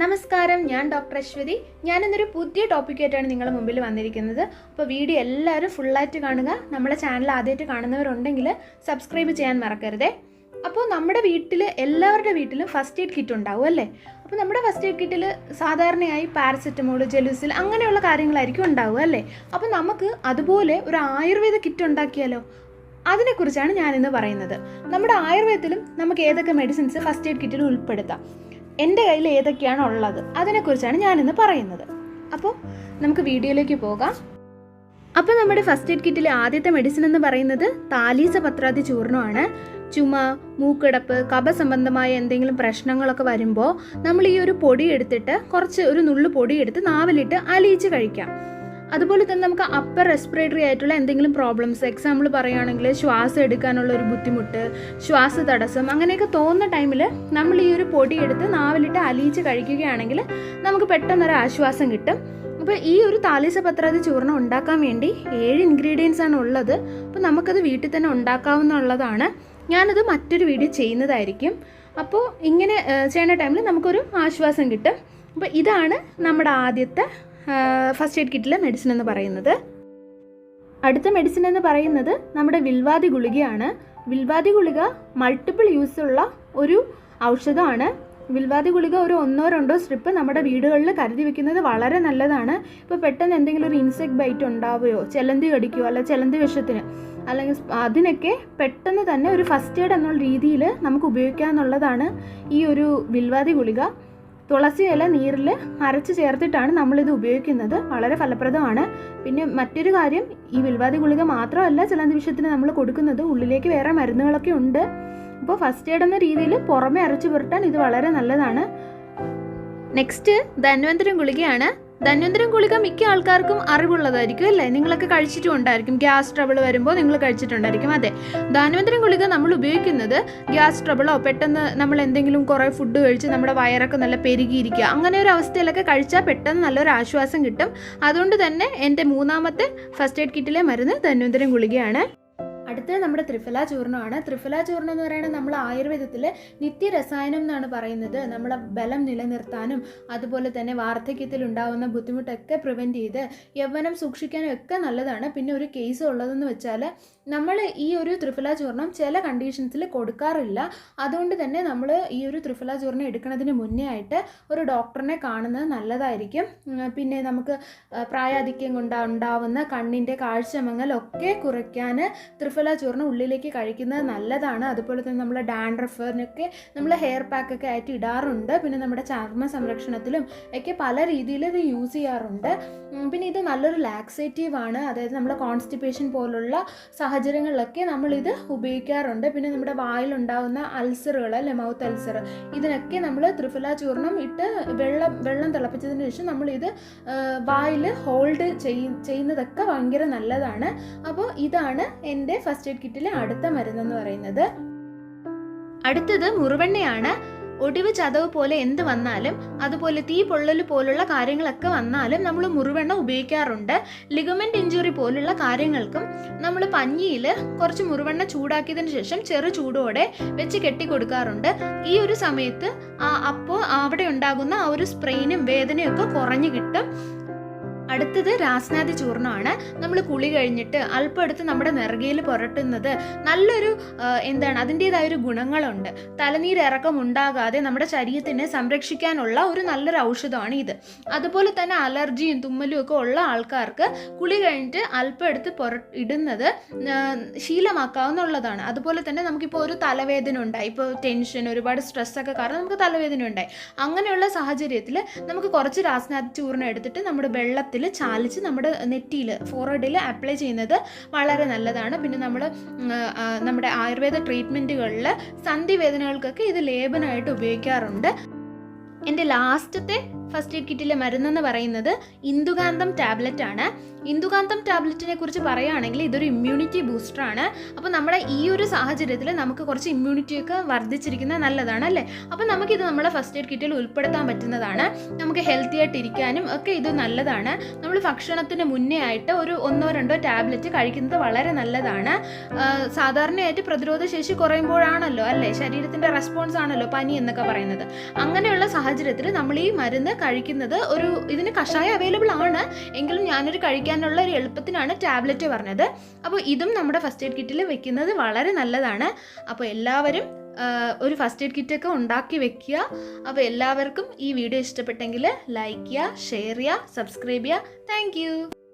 നമസ്കാരം ഞാൻ ഡോക്ടർ അശ്വതി. ഞാനിന്നൊരു പുതിയ ടോപ്പിക്കായിട്ടാണ് നിങ്ങളുടെ മുമ്പിൽ വന്നിരിക്കുന്നത്. അപ്പോൾ വീഡിയോ എല്ലാവരും ഫുള്ളായിട്ട് കാണുക. നമ്മുടെ ചാനൽ ആദ്യമായിട്ട് കാണുന്നവരുണ്ടെങ്കിൽ സബ്സ്ക്രൈബ് ചെയ്യാൻ മറക്കരുതേ. അപ്പോൾ നമ്മുടെ വീട്ടിൽ എല്ലാവരുടെ വീട്ടിലും ഫസ്റ്റ് എയ്ഡ് കിറ്റ് ഉണ്ടാവും അല്ലേ? അപ്പോൾ നമ്മുടെ ഫസ്റ്റ് എയ്ഡ് കിറ്റിൽ സാധാരണയായി പാരസെറ്റമോൾ ജെലുസിൽ അങ്ങനെയുള്ള കാര്യങ്ങളായിരിക്കും ഉണ്ടാവുക അല്ലേ? അപ്പോൾ നമുക്ക് അതുപോലെ ഒരു ആയുർവേദ കിറ്റ് ഉണ്ടാക്കിയാലോ? അതിനെക്കുറിച്ചാണ് ഞാനിന്ന് പറയുന്നത്. നമ്മുടെ ആയുർവേദത്തിലും നമുക്ക് ഏതൊക്കെ മെഡിസിൻസ് ഫസ്റ്റ് എയ്ഡ് കിറ്റിൽ ഉൾപ്പെടുത്താം. എന്റെ കയ്യിൽ ഏതൊക്കെയാണ് ഉള്ളത് അതിനെക്കുറിച്ചാണ് ഞാനിന്ന് പറയുന്നത്. അപ്പോൾ നമുക്ക് വീഡിയോയിലേക്ക് പോകാം. അപ്പോൾ നമ്മുടെ ഫസ്റ്റ് എയ്ഡ് കിറ്റിലെ ആദ്യത്തെ മെഡിസിൻ എന്ന് പറയുന്നത് താലീസ പത്രാതി ചൂർണമാണ്. ചുമ മൂക്കിടപ്പ് കഫ സംബന്ധമായ എന്തെങ്കിലും പ്രശ്നങ്ങളൊക്കെ വരുമ്പോൾ നമ്മൾ ഈ ഒരു പൊടി എടുത്തിട്ട് കുറച്ച് ഒരു നുള്ളു പൊടി എടുത്ത് നാവിലിട്ട് അലിയിച്ച് കഴിക്കാം. അതുപോലെ തന്നെ നമുക്ക് അപ്പർ റെസ്പിറേറ്ററി ആയിട്ടുള്ള എന്തെങ്കിലും പ്രോബ്ലംസ് എക്സാമ്പിൾ പറയുകയാണെങ്കിൽ ശ്വാസം എടുക്കാനുള്ള ഒരു ബുദ്ധിമുട്ട് ശ്വാസ തടസ്സം അങ്ങനെയൊക്കെ തോന്നുന്ന ടൈമിൽ നമ്മൾ ഈ ഒരു പൊടി എടുത്ത് നാവിലിട്ട് അലിയിച്ച് കഴിക്കുകയാണെങ്കിൽ നമുക്ക് പെട്ടെന്നൊരു ആശ്വാസം കിട്ടും. അപ്പോൾ ഈ ഒരു താലീസ പത്രാതി ചൂർണം ഉണ്ടാക്കാൻ വേണ്ടി ഏഴ് ഇൻഗ്രീഡിയൻസ് ആണ് ഉള്ളത്. അപ്പോൾ നമുക്കത് വീട്ടിൽ തന്നെ ഉണ്ടാക്കാവുന്നുള്ളതാണ് ഞാനത് മറ്റൊരു വീഡിയോ ചെയ്യുന്നതായിരിക്കും. അപ്പോൾ ഇങ്ങനെ ചെയ്യുന്ന ടൈമിൽ നമുക്കൊരു ആശ്വാസം കിട്ടും. അപ്പോൾ ഇതാണ് നമ്മുടെ ആദ്യത്തെ ഫസ്റ്റ് എയ്ഡ് കിറ്റിലെ മെഡിസിൻ എന്ന് പറയുന്നത്. അടുത്ത മെഡിസിൻ എന്ന് പറയുന്നത് നമ്മുടെ വിൽവാദി ഗുളികയാണ്. വിൽവാദി ഗുളിക മൾട്ടിപ്പിൾ യൂസ് ഉള്ള ഒരു ഔഷധമാണ്. വിൽവാദി ഗുളിക ഒരു ഒന്നോ രണ്ടോ സ്ട്രിപ്പ് നമ്മുടെ വീടുകളിൽ കരുതി വെക്കുന്നത് വളരെ നല്ലതാണ്. ഇപ്പോൾ പെട്ടെന്ന് എന്തെങ്കിലും ഒരു ഇൻസെക്ട് ബൈറ്റ് ഉണ്ടാവുകയോ ചെലന്തി കടിക്കുകയോ അല്ല ചെലന്തി വിഷത്തിന് അല്ലെങ്കിൽ അതിനൊക്കെ പെട്ടെന്ന് തന്നെ ഒരു ഫസ്റ്റ് എയ്ഡ് എന്നുള്ള രീതിയിൽ നമുക്ക് ഉപയോഗിക്കാമെന്നുള്ളതാണ് ഈ ഒരു വിൽവാദി ഗുളിക. തുളസി ഇല നീരിൽ അരച്ച് ചേർത്തിട്ടാണ് നമ്മളിത് ഉപയോഗിക്കുന്നത്. വളരെ ഫലപ്രദമാണ്. പിന്നെ മറ്റൊരു കാര്യം ഈ വിൽവാദി ഗുളിക മാത്രമല്ല ചില നിമിഷത്തിന് നമ്മൾ കൊടുക്കുന്നത്. ഉള്ളിലേക്ക് വേറെ മരുന്നുകളൊക്കെ ഉണ്ട്. അപ്പോൾ ഫസ്റ്റ് എയ്ഡ് എന്ന രീതിയിൽ പുറമെ അരച്ച് പുരട്ടാൻ ഇത് വളരെ നല്ലതാണ്. നെക്സ്റ്റ് ധന്വന്തരം ഗുളികയാണ് ധന്വന്തരം ഗുളിക മിക്ക ആൾക്കാർക്കും അറിവുള്ളതായിരിക്കും അല്ലേ? നിങ്ങളൊക്കെ കഴിച്ചിട്ടും ഉണ്ടായിരിക്കും ഗ്യാസ് ട്രബിൾ വരുമ്പോൾ നിങ്ങൾ കഴിച്ചിട്ടുണ്ടായിരിക്കും. അതെ. ധന്വന്തരം ഗുളിക നമ്മൾ ഉപയോഗിക്കുന്നത് ഗ്യാസ് ട്രബിളോ പെട്ടെന്ന് നമ്മൾ എന്തെങ്കിലും കുറേ ഫുഡ് കഴിച്ച് നമ്മുടെ വയറൊക്കെ നല്ല പെരുകിയിരിക്കുക അങ്ങനെ ഒരു അവസ്ഥയിലൊക്കെ കഴിച്ചാൽ പെട്ടെന്ന് നല്ലൊരു ആശ്വാസം കിട്ടും. അതുകൊണ്ട് തന്നെ എന്റെ മൂന്നാമത്തെ ഫസ്റ്റ് എയ്ഡ് കിറ്റിലെ മരുന്ന് ധന്വന്തരം ഗുളികയാണ്. അടുത്തത് നമ്മുടെ ത്രിഫല ചൂർണമാണ് ത്രിഫല ചൂർണം എന്ന് പറയുന്നത് നമ്മൾ ആയുർവേദത്തിൽ നിത്യരസായനം എന്നാണ് പറയുന്നത്. നമ്മളെ ബലം നിലനിർത്താനും അതുപോലെ തന്നെ വാർദ്ധക്യത്തിൽ ഉണ്ടാകുന്ന ബുദ്ധിമുട്ടൊക്കെ പ്രിവെന്റ് ചെയ്ത് യൗവനം സൂക്ഷിക്കാനും ഒക്കെ നല്ലതാണ്. പിന്നെ ഒരു കേസ് ഉള്ളതെന്ന് വെച്ചാൽ നമ്മൾ ഈ ഒരു ത്രിഫല ചൂർണം ചില കണ്ടീഷൻസിൽ കൊടുക്കാറില്ല. അതുകൊണ്ട് തന്നെ നമ്മൾ ഈ ഒരു ത്രിഫല ചൂർണം എടുക്കുന്നതിന് മുന്നേ ആയിട്ട് ഒരു ഡോക്ടറിനെ കാണുന്നത് നല്ലതായിരിക്കും. പിന്നെ നമുക്ക് പ്രായാധിക്യം കൊണ്ട് ഉണ്ടാവുന്ന കണ്ണിന്റെ കാഴ്ചമങ്ങലൊക്കെ കുറയ്ക്കാൻ ത്രിഫല ചൂർണം ഉള്ളിലേക്ക് കഴിക്കുന്നത് നല്ലതാണ്. അതുപോലെ തന്നെ നമ്മൾ ഡാൻഡ്രഫിനൊക്കെ നമ്മൾ ഹെയർ പാക്കൊക്കെ ആയിട്ട് ഇടാറുണ്ട്. പിന്നെ നമ്മുടെ ചർമ്മ സംരക്ഷണത്തിലും ഒക്കെ പല രീതിയിൽ ഇത് യൂസ് ചെയ്യാറുണ്ട്. പിന്നെ ഇത് നല്ലൊരു ലാക്സേറ്റീവ് ആണ് അതായത് നമ്മുടെ കോൺസ്റ്റിപ്പേഷൻ പോലുള്ള സാഹചര്യങ്ങളിലൊക്കെ നമ്മളിത് ഉപയോഗിക്കാറുണ്ട്. പിന്നെ നമ്മുടെ വായിലുണ്ടാകുന്ന അൾസറുകൾ അല്ലെ മൗത്ത് അൾസർ ഇതിനൊക്കെ നമ്മൾ ത്രിഫല ചൂർണം ഇട്ട് വെള്ളം വെള്ളം തിളപ്പിച്ചതിന് ശേഷം നമ്മളിത് വായിൽ ഹോൾഡ് ചെയ്യുന്നതൊക്കെ ഭയങ്കര നല്ലതാണ്. അപ്പോൾ ഇതാണ് എന്റെ ഫസ്റ്റ് എയ്ഡ് കിറ്റിലെ അടുത്ത മരുന്നെന്ന് പറയുന്നത്. അടുത്തത് മുറിവെണ്ണയാണ്. ഒടിവ് ചതവ് പോലെ എന്ത് വന്നാലും അതുപോലെ തീ പൊള്ളൽ പോലുള്ള കാര്യങ്ങളൊക്കെ വന്നാലും നമ്മൾ മുറിവെണ്ണ ഉപയോഗിക്കാറുണ്ട്. ലിഗമെന്റ് ഇഞ്ചുറി പോലുള്ള കാര്യങ്ങൾക്കും നമ്മൾ പഞ്ഞിയിൽ കുറച്ച് മുറിവെണ്ണ ചൂടാക്കിയതിന് ശേഷം ചെറു ചൂടോടെ വെച്ച് കെട്ടി കൊടുക്കാറുണ്ട്. ഈ ഒരു സമയത്ത് അപ്പോൾ അവിടെ ഉണ്ടാകുന്ന ആ ഒരു സ്പ്രെയിനും വേദനയും ഒക്കെ കുറഞ്ഞു കിട്ടും. അടുത്തത് രാസ്നാഥി ചൂർണമാണ് നമ്മൾ കുളി കഴിഞ്ഞിട്ട് അല്പം എടുത്ത് നമ്മുടെ നെറുകയിൽ പുരട്ടുന്നത് നല്ലൊരു എന്താണ് അതിന്റെതായ ഒരു ഗുണങ്ങളുണ്ട് തലനീരിറക്കം ഉണ്ടാകാതെ നമ്മുടെ ശരീരത്തിനെ സംരക്ഷിക്കാനുള്ള ഒരു നല്ലൊരു ഔഷധമാണ് ഇത്. അതുപോലെ തന്നെ അലർജിയും തുമ്മലും ഒക്കെ ഉള്ള ആൾക്കാർക്ക് കുളി കഴിഞ്ഞിട്ട് അല്പം എടുത്ത് പുര ഇടുന്നത് ശീലമാക്കാവുന്നതാണ് അതുപോലെ തന്നെ നമുക്കിപ്പോൾ ഒരു തലവേദന ഉണ്ടായി. ഇപ്പോൾ ടെൻഷൻ ഒരുപാട് സ്ട്രെസ്സൊക്കെ കാരണം നമുക്ക് തലവേദന ഉണ്ടായി. അങ്ങനെയുള്ള സാഹചര്യത്തിൽ നമുക്ക് കുറച്ച് രാസ്നാഥ് ചൂർണം എടുത്തിട്ട് നമ്മുടെ വെള്ളത്തിൽ ചാലിച്ച് നമ്മുടെ നെറ്റിയിൽ ഫോർവേഡിൽ അപ്ലൈ ചെയ്യുന്നത് വളരെ നല്ലതാണ്. പിന്നെ നമ്മൾ നമ്മുടെ ആയുർവേദ ട്രീറ്റ്മെന്റുകളിൽ സന്ധി വേദനകൾക്കൊക്കെ ഇത് ലേപനമായിട്ട് ഉപയോഗിക്കാറുണ്ട്. എന്റെ ലാസ്റ്റത്തെ ഫസ്റ്റ് എയ്ഡ് കിറ്റിലെ മരുന്നെന്ന് പറയുന്നത് ഇന്ദുകാന്തം ടാബ്ലറ്റ് ആണ്. ഇന്ദുകാന്തം ടാബ്ലറ്റിനെ കുറിച്ച് പറയുകയാണെങ്കിൽ ഇതൊരു ഇമ്മ്യൂണിറ്റി ബൂസ്റ്റർ ആണ്. അപ്പോൾ നമ്മുടെ ഈ ഒരു സാഹചര്യത്തിൽ നമുക്ക് കുറച്ച് ഇമ്മ്യൂണിറ്റി ഒക്കെ വർദ്ധിച്ചിരിക്കുന്നത് നല്ലതാണ് അല്ലേ? അപ്പോൾ നമുക്കിത് നമ്മുടെ ഫസ്റ്റ് എയ്ഡ് കിറ്റിൽ ഉൾപ്പെടുത്താൻ പറ്റുന്നതാണ്. നമുക്ക് ഹെൽത്തി ആയിട്ട് ഇരിക്കാനും ഒക്കെ ഇത് നല്ലതാണ്. നമ്മൾ ഭക്ഷണത്തിന് മുന്നേ ആയിട്ട് ഒരു ഒന്നോ രണ്ടോ ടാബ്ലറ്റ് കഴിക്കുന്നത് വളരെ നല്ലതാണ്. സാധാരണയായിട്ട് പ്രതിരോധ ശേഷി കുറയുമ്പോഴാണല്ലോ അല്ലേ? ശരീരത്തിന്റെ റെസ്പോൺസ് ആണല്ലോ പനി എന്നൊക്കെ പറയുന്നത്. അങ്ങനെയുള്ള സാഹചര്യത്തിൽ നമ്മൾ ഈ മരുന്ന് കഴിക്കുന്നത് ഒരു ഇതിന് കഷായം അവൈലബിൾ ആണ്. എങ്കിലും ഞാനൊരു കഴിക്കാനുള്ള ഒരു എളുപ്പത്തിനാണ് ടാബ്ലറ്റ് പറഞ്ഞത്. അപ്പോൾ ഇതും നമ്മുടെ ഫസ്റ്റ് എയ്ഡ് കിറ്റിൽ വെക്കുന്നത് വളരെ നല്ലതാണ്. അപ്പോൾ എല്ലാവരും ഒരു ഫസ്റ്റ് എയ്ഡ് കിറ്റൊക്കെ ഉണ്ടാക്കി വെക്കുക. അപ്പോൾ എല്ലാവർക്കും ഈ വീഡിയോ ഇഷ്ടപ്പെട്ടെങ്കിൽ ലൈക്ക് ചെയ്യുക ഷെയർ ചെയ്യുക സബ്സ്ക്രൈബ് ചെയ്യുക. താങ്ക്